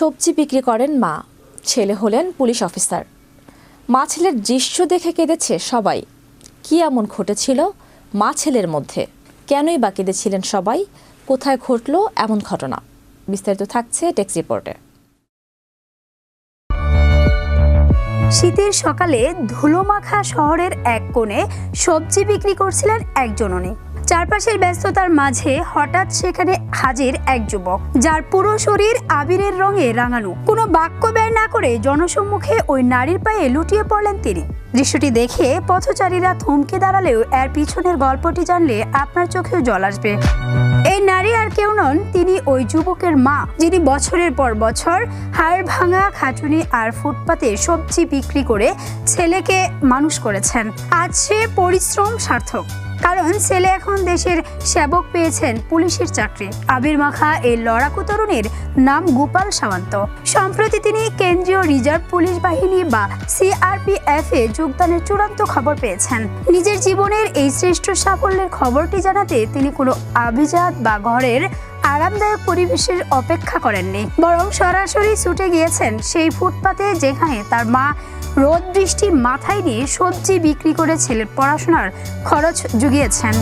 সবজি বিক্রি করেন মা। ছেলে হলেন পুলিশ অফিসার। মা ছেলের দৃশ্য দেখে কেঁদেছে সবাই। কি এমন ঘটেছিল মা ছেলের মধ্যে? কেনই বা কেঁদেছিলেন সবাই? কোথায় ঘটল এমন ঘটনা? বিস্তারিত থাকছে টেক্স রিপোর্টে। শীতের সকালে ধুলোমাখা শহরের এক কোণে সবজি বিক্রি করছিলেন একজন উনি। চারপাশের ব্যস্ততার মাঝে হঠাৎ সেখানে হাজির এক যুবক, যার পুরো শরীর আবিরের রঙে রাঙানো। কোনো বাক্য ব্যয় না করে জনসম্মুখে ওই নারীর পায়ে লুটিয়ে পড়লেন তিনি। দৃশ্যটি দেখে পথচারীরা থমকে দাঁড়ালেও এর পিছনের গল্পটি জানলে আপনার চোখেও জল আসবে। এই নারী আর কেউ নন, তিনি ওই যুবকের মা, যিনি বছরের পর বছর হাড় ভাঙা, খাটুনি আর ফুটপাতে সবজি বিক্রি করে ছেলেকে মানুষ করেছেন। আজ সে পরিশ্রম সার্থক। কারণ ছেলে এখন দেশের সেবক পেয়েছেন পুলিশের চাকরি। আবির মাখা এই লড়াকু তরুণীর নাম গোপাল সামন্ত। সম্প্রতি তিনি কেন্দ্রীয় রিজার্ভ পুলিশ বাহিনী বা সিআরপিএফ এ যোগদানের চূড়ান্ত খবর পেয়েছেন। নিজের জীবনের এই শ্রেষ্ঠ সাফল্যের খবরটি জানাতে তিনি কোনো আভিজাত বা ঘরের আরামদায়ক পরিবেশের অপেক্ষা করেননি। বরং সরাসরি ছুটে গিয়েছেন সেই ফুটপাতে যেখানে তার মা রোদ বৃষ্টি মাথায় নিয়ে সবজি বিক্রি করে ছেলের পড়াশোনার খরচ জুগিয়েছেন।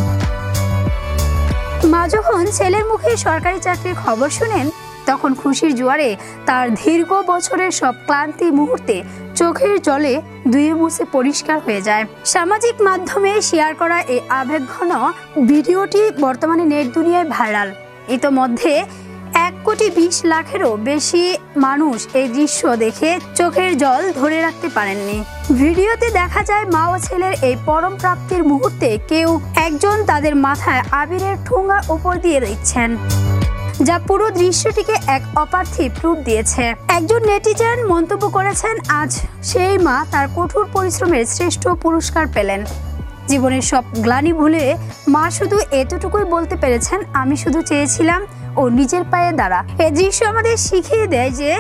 মা যখন ছেলের মুখে সরকারি চাকরির খবর শুনেন, তখন খুশির জোয়ারে তার দীর্ঘ বছরের সব ক্লান্তি মুহূর্তে চোখের জলে ধুয়ে মুছে পরিষ্কার হয়ে যায়। সামাজিক মাধ্যমে শেয়ার করা এই আবেগঘন ভিডিওটি বর্তমানে নেট দুনিয়ায় ভাইরাল। ইতোমধ্যে কোটি বিশ লাখেরও বেশি মানুষ এই দৃশ্য দেখে চোখের জল ধরে রাখতে পারেননি। ভিডিওতে দেখা যায় মা ও ছেলের এই পরম প্রাপ্তির মুহূর্তে কেউ একজন তাদের মাথায় আবিরের ঠোঙা উপর দিয়ে দিচ্ছেন, যা পুরো দৃশ্যটিকে এক অপার্থিব রূপ দিয়েছে। একজন নেটিজেন মন্তব্য করেছেন, আজ সেই মা তার কঠোর পরিশ্রমের শ্রেষ্ঠ পুরস্কার পেলেন। জীবনের সব গ্লানি ভুলে মা শুধু এতটুকুই বলতে পেরেছেন, আমি শুধু চেয়েছিলাম ও নিজের পায়ে দাঁড়া। এ দৃশ্য আমাদের শিখিয়ে দেয় যে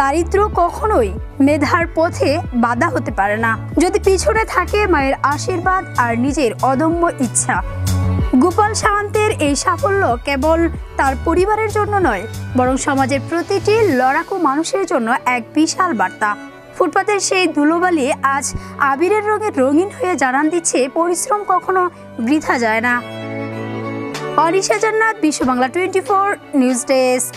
দারিদ্র কখনোই মেধার পথে বাধা হতে পারে না। যদি পিছনে থাকে মায়ের আশীর্বাদ আর নিজের অদম্য ইচ্ছা। গোপাল সাওয়ান্তের এই সাফল্য কেবল তার পরিবারের জন্য নয়, বরং সমাজের প্রতিটি লড়াকু মানুষের জন্য এক বিশাল বার্তা। ফুটপাতের সেই ধুলোবালি আজ আবিরের রঙে রঙিন হয়ে জানান দিচ্ছে, পরিশ্রম কখনো বৃথা যায় না। Anisha Jannat, Bishwa Bangla twenty four news desk.